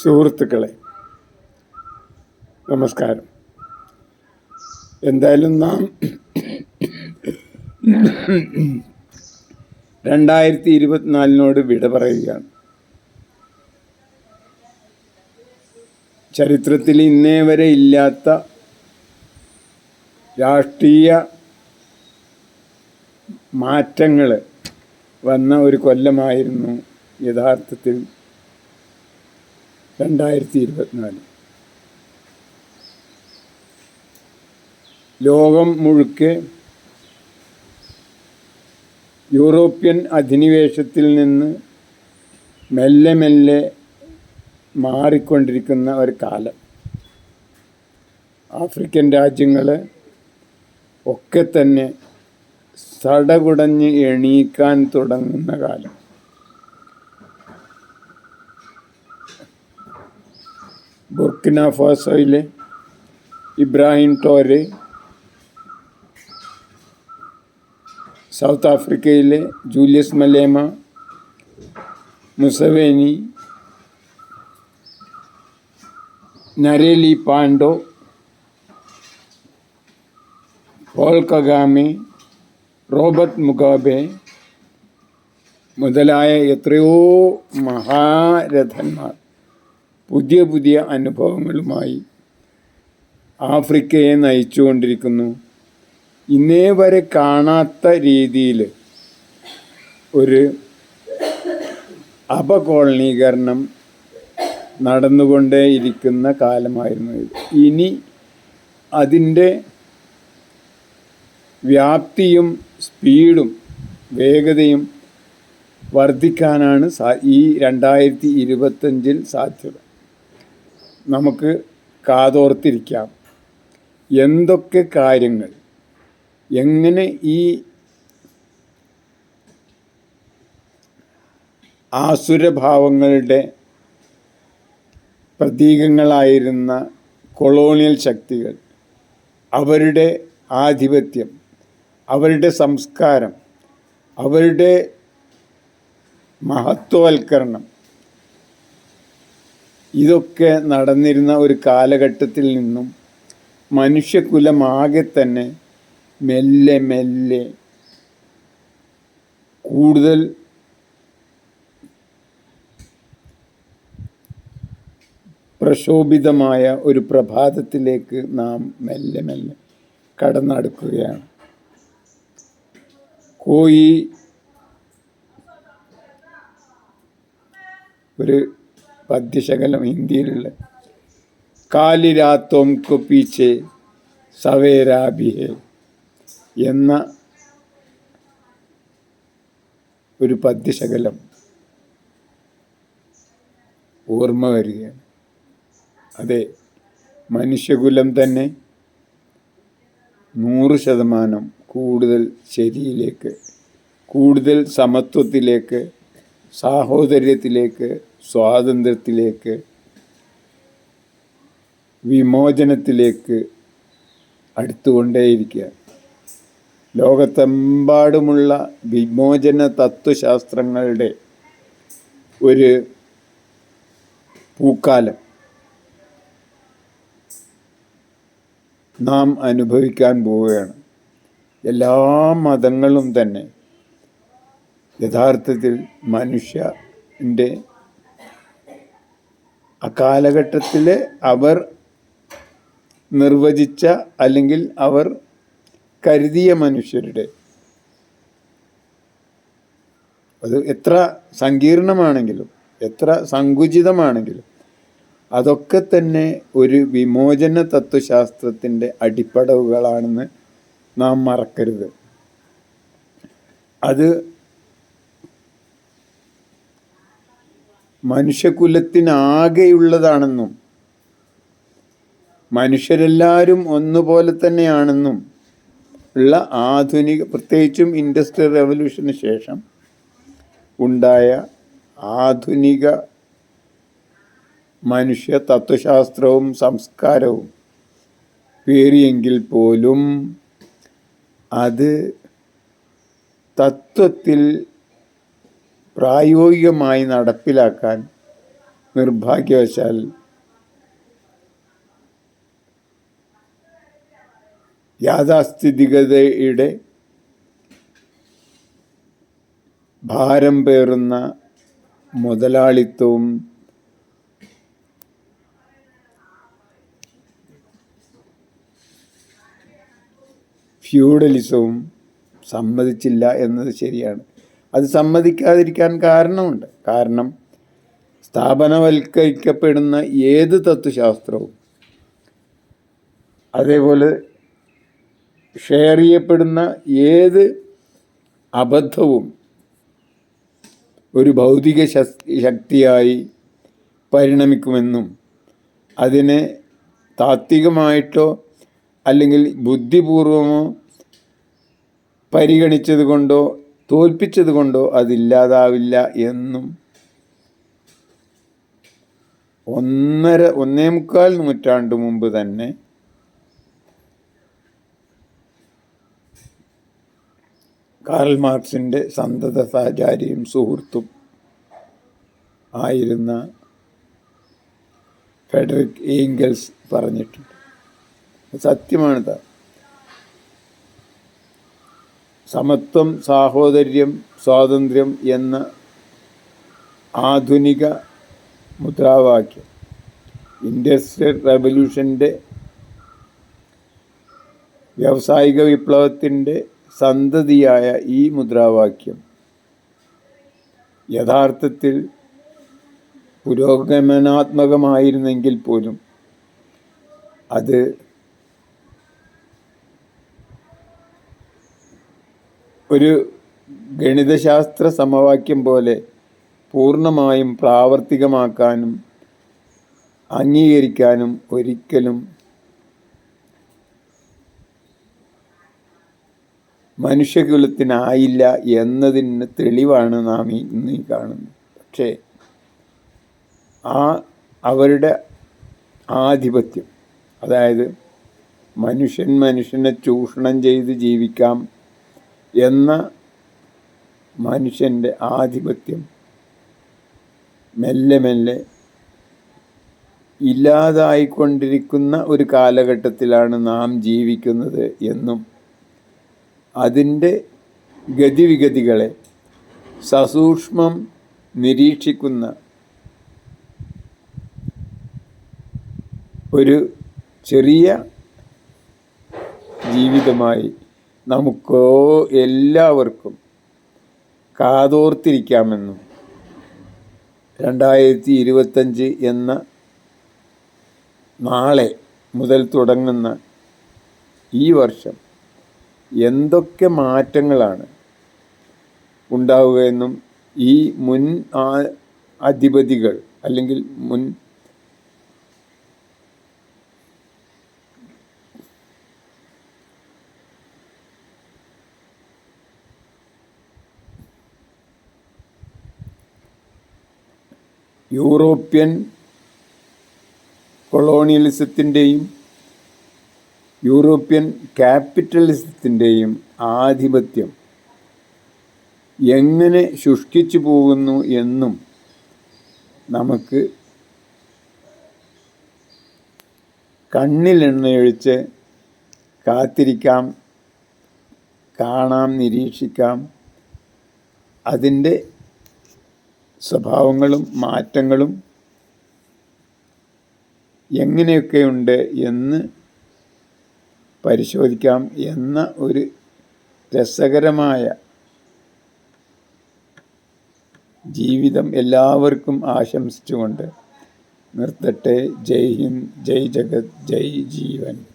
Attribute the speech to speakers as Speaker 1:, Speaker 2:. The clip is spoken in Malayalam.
Speaker 1: സുഹൃത്തുക്കളെ നമസ്കാരം. എന്തായാലും നാം രണ്ടായിരത്തി ഇരുപത്തിനാലിനോട് വിട പറയുകയാണ്. ചരിത്രത്തിൽ ഇന്നേ വരെ ഇല്ലാത്ത രാഷ്ട്രീയ മാറ്റങ്ങൾ വന്ന ഒരു കൊല്ലമായിരുന്നു യഥാർത്ഥത്തിൽ രണ്ടായിരത്തി ഇരുപത്തിനാല് ലോകം മുഴുക്കെ യൂറോപ്യൻ അധിനിവേശത്തിൽ നിന്ന് മെല്ലെ മെല്ലെ മാറിക്കൊണ്ടിരിക്കുന്ന ഒരു കാലം. ആഫ്രിക്കൻ രാജ്യങ്ങൾ ഒക്കെ തന്നെ സടകുടഞ്ഞ് എണീക്കാൻ തുടങ്ങുന്ന കാലം. ബുർക്കിന ഫാസോയിലെ ഇബ്രാഹിം ടോരെ സൗത്ത് ആഫ്രിക്കയിലെ ജൂലിയസ് മലേമ മുസവേനി നരേലി പാണ്ടോ പോൾ കഗാമെ റോബർട്ട് മുഗാബെ മുതലായ എത്രയോ മഹാരഥന്മാർ പുതിയ പുതിയ അനുഭവങ്ങളുമായി ആഫ്രിക്കയെ നയിച്ചുകൊണ്ടിരിക്കുന്നു. ഇന്നേ വരെ കാണാത്ത രീതിയിൽ ഒരു അപകോളനീകരണം നടന്നുകൊണ്ടേയിരിക്കുന്ന കാലമായിരുന്നു ഇത്. ഇനി അതിന്റെ വ്യാപ്തിയും സ്പീഡും വേഗതയും വർദ്ധിക്കാനാണ് ഈ രണ്ടായിരത്തി ഇരുപത്തഞ്ചിൽ സാധ്യത. നമുക്ക് കാതോർത്തിരിക്കാം. എന്തൊക്കെ കാര്യങ്ങൾ? എങ്ങനെ ഈ ആസുരഭാവങ്ങളുടെ പ്രതീകങ്ങളായിരുന്ന കൊളോണിയൽ ശക്തികൾ അവരുടെ ആധിപത്യം അവരുടെ സംസ്കാരം അവരുടെ മഹത്വവൽക്കരണം ഇതൊക്കെ നടന്നിരുന്ന ഒരു കാലഘട്ടത്തിൽ നിന്നും മനുഷ്യകുലമാകെ തന്നെ മെല്ലെ മെല്ലെ കൂടുതൽ പ്രക്ഷോഭിതമായ ഒരു പ്രഭാതത്തിലേക്ക് നാം മെല്ലെ മെല്ലെ കടന്നടുക്കുകയാണ്. കോയി ഒരു പദ്യശകലം ഹിന്ദിയിലുള്ള. കാലിരാത്തോം കൊപ്പീച്ചെ സവേരാബിഹെ എന്ന ഒരു പദ്യശകലം ഓർമ്മ വരികയാണ്. അതെ മനുഷ്യകുലം തന്നെ നൂറ് ശതമാനം കൂടുതൽ ശരിയിലേക്ക് കൂടുതൽ സമത്വത്തിലേക്ക് സാഹോദര്യത്തിലേക്ക് സ്വാതന്ത്ര്യത്തിലേക്ക് വിമോചനത്തിലേക്ക് അടുത്തുകൊണ്ടേയിരിക്കുക. ലോകത്തെമ്പാടുമുള്ള വിമോചന തത്വശാസ്ത്രങ്ങളുടെ ഒരു പൂക്കാലം നാം അനുഭവിക്കാൻ പോവുകയാണ്. എല്ലാ മതങ്ങളും തന്നെ യഥാർത്ഥത്തിൽ മനുഷ്യന്റെ അക്കാലഘട്ടത്തിൽ അവർ നിർവചിച്ച അല്ലെങ്കിൽ അവർ കരുതിയ മനുഷ്യരുടെ. അത് എത്ര സങ്കീർണമാണെങ്കിലും എത്ര സങ്കുചിതമാണെങ്കിലും അതൊക്കെ തന്നെ ഒരു വിമോചന തത്വശാസ്ത്രത്തിന്റെ അടിപ്പടവുകളാണെന്ന് നാം മറക്കരുത്. അത് മനുഷ്യകുലത്തിനാകെയുള്ളതാണെന്നും മനുഷ്യരെല്ലാവരും ഒന്നുപോലെ തന്നെയാണെന്നും ഉള്ള ആധുനിക പ്രത്യേകിച്ചും ഇൻഡസ്ട്രിയൽ റെവല്യൂഷന് ശേഷം ഉണ്ടായ ആധുനിക മനുഷ്യ തത്വശാസ്ത്രവും സംസ്കാരവും പേറിയെങ്കിൽ പോലും അത് തത്വത്തിൽ പ്രായോഗികമായി നടപ്പിലാക്കാൻ നിർഭാഗ്യവശാൽ യാഥാസ്ഥിതികതയുടെ ഭാരം പേറുന്ന മുതലാളിത്തവും ഫ്യൂഡലിസവും സമ്മതിച്ചില്ല എന്നത് ശരിയാണ്. അത് സമ്മതിക്കാതിരിക്കാൻ കാരണമുണ്ട്. കാരണം സ്ഥാപനവൽക്കരിക്കപ്പെടുന്ന ഏത് തത്വശാസ്ത്രവും അതേപോലെ ഷെയർ ചെയ്യപ്പെടുന്ന ഏത് അബദ്ധവും ഒരു ഭൗതിക ശക്തിയായി പരിണമിക്കുമെന്നും അതിനെ താത്വികമായിട്ടോ അല്ലെങ്കിൽ ബുദ്ധിപൂർവമോ പരിഗണിച്ചത് കൊണ്ടോ തോൽപ്പിച്ചത് കൊണ്ടോ അതില്ലാതാവില്ല എന്നും. ഒന്നര ഒന്നേ മുക്കാൽ നൂറ്റാണ്ട് മുമ്പ് തന്നെ കാൽ മാർക്സിന്റെ സന്തത സഹചാരിയും സുഹൃത്തും ആയിരുന്ന ഫെഡറിക് ഏങ്കൽസ് പറഞ്ഞിട്ടുണ്ട്. സത്യമാണിത് സമത്വം സാഹോദര്യം സ്വാതന്ത്ര്യം എന്ന ആധുനിക മുദ്രാവാക്യം. ഇൻഡസ്ട്രിയൽ റവല്യൂഷന്റെ വ്യാവസായിക വിപ്ലവത്തിന്റെ സന്തതിയായ ഈ മുദ്രാവാക്യം യഥാർത്ഥത്തിൽ പുരോഗമനാത്മകമായിരുന്നെങ്കിൽ പോലും അത് ഒരു ഗണിതശാസ്ത്ര സമവാക്യം പോലെ പൂർണമായും പ്രാവർത്തികമാക്കാനും അംഗീകരിക്കാനും ഒരിക്കലും മനുഷ്യകുലത്തിനായില്ല എന്നതിന് തെളിവാണ് നാം ഇന്ന് കാണുന്നത്. പക്ഷേ ആ അവരുടെ ആധിപത്യം അതായത് മനുഷ്യൻ മനുഷ്യനെ ചൂഷണം ചെയ്ത് ജീവിക്കാം എന്ന മനുഷ്യന്റെ ആധിപത്യം മെല്ലെ മെല്ലെ ഇല്ലാതായിക്കൊണ്ടിരിക്കുന്ന ഒരു കാലഘട്ടത്തിലാണ് നാം ജീവിക്കുന്നത് എന്നും അതിന്റെ ഗതിവിഗതികളെ സസൂക്ഷ്മം നിരീക്ഷിക്കുന്ന ഒരു ചെറിയ ജീവിതമായി നമുക്കോ എല്ലാവർക്കും കാതോർത്തിരിക്കാമെന്നും രണ്ടായിരത്തി ഇരുപത്തഞ്ച് എന്ന നാളെ മുതൽ തുടങ്ങുന്ന ഈ വർഷം എന്തൊക്കെ മാറ്റങ്ങളാണ് ഉണ്ടാവുകയെന്നും ഈ മുൻ അധിപതികൾ അല്ലെങ്കിൽ മുൻ യൂറോപ്യൻ കൊളോണിയലിസത്തിന്റെയും യൂറോപ്യൻ ക്യാപിറ്റലിസത്തിന്റെയും ആധിപത്യം എങ്ങനെ ശുഷ്കിച്ചു പോകുന്നു എന്നും നമുക്ക് കണ്ണിലെണ്ണയൊഴിച്ച് കാത്തിരിക്കാം കാണാം നിരീക്ഷിക്കാം. അതിന്റെ സ്വഭാവങ്ങളും മാറ്റങ്ങളും എങ്ങനെയൊക്കെയുണ്ട് എന്ന് പരിശോധിക്കാം എന്ന ഒരു രസകരമായ ജീവിതം എല്ലാവർക്കും ആശംസിച്ചുകൊണ്ട് നിർത്തട്ടെ. ജയ് ഹിന്ദ് ജയ് ജഗത് ജയ് ജീവൻ.